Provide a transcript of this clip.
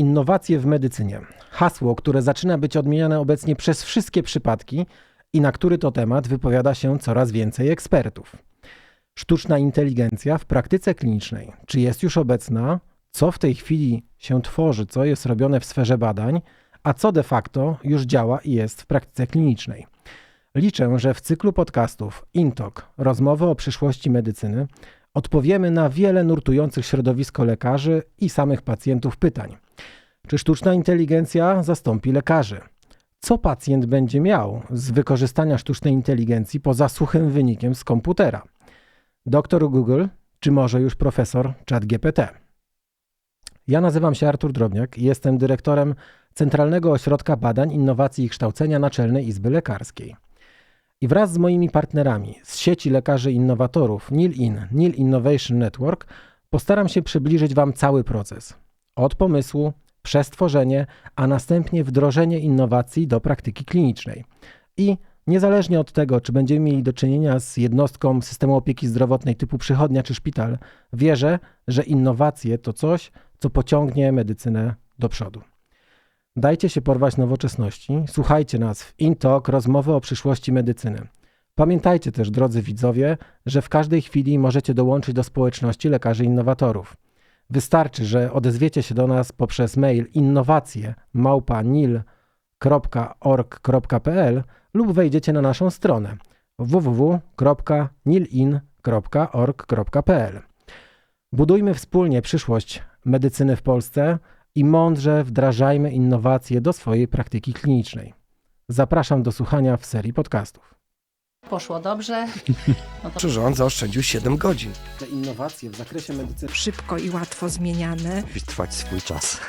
Innowacje w medycynie. Hasło, które zaczyna być odmieniane obecnie przez wszystkie przypadki i na który to temat wypowiada się coraz więcej ekspertów. Sztuczna inteligencja w praktyce klinicznej. Czy jest już obecna? Co w tej chwili się tworzy, co jest robione w sferze badań, a co de facto już działa i jest w praktyce klinicznej? Liczę, że w cyklu podcastów Intok rozmowy o przyszłości medycyny odpowiemy na wiele nurtujących środowisko lekarzy i samych pacjentów pytań. Czy sztuczna inteligencja zastąpi lekarzy? Co pacjent będzie miał z wykorzystania sztucznej inteligencji poza suchym wynikiem z komputera? Doktor Google, czy może już profesor ChatGPT? Ja nazywam się Artur Drobniak i jestem dyrektorem Centralnego Ośrodka Badań, Innowacji i Kształcenia Naczelnej Izby Lekarskiej. I wraz z moimi partnerami z sieci lekarzy innowatorów NIL-IN, NIL Innovation Network postaram się przybliżyć Wam cały proces. Od pomysłu, przez tworzenie, a następnie wdrożenie innowacji do praktyki klinicznej. I niezależnie od tego, czy będziemy mieli do czynienia z jednostką systemu opieki zdrowotnej typu przychodnia czy szpital, wierzę, że innowacje to coś, co pociągnie medycynę do przodu. Dajcie się porwać nowoczesności, słuchajcie nas w InTalk, rozmowy o przyszłości medycyny. Pamiętajcie też, drodzy widzowie, że w każdej chwili możecie dołączyć do społeczności lekarzy innowatorów. Wystarczy, że odezwiecie się do nas poprzez mail innowacje małpa.nil.org.pl lub wejdziecie na naszą stronę www.nilin.org.pl. Budujmy wspólnie przyszłość medycyny w Polsce i mądrze wdrażajmy innowacje do swojej praktyki klinicznej. Zapraszam do słuchania w serii podcastów poszło dobrze. No to... Rząd zaoszczędził 7 godzin. Te innowacje w zakresie medycyny Szybko i łatwo zmieniane. trwać swój czas.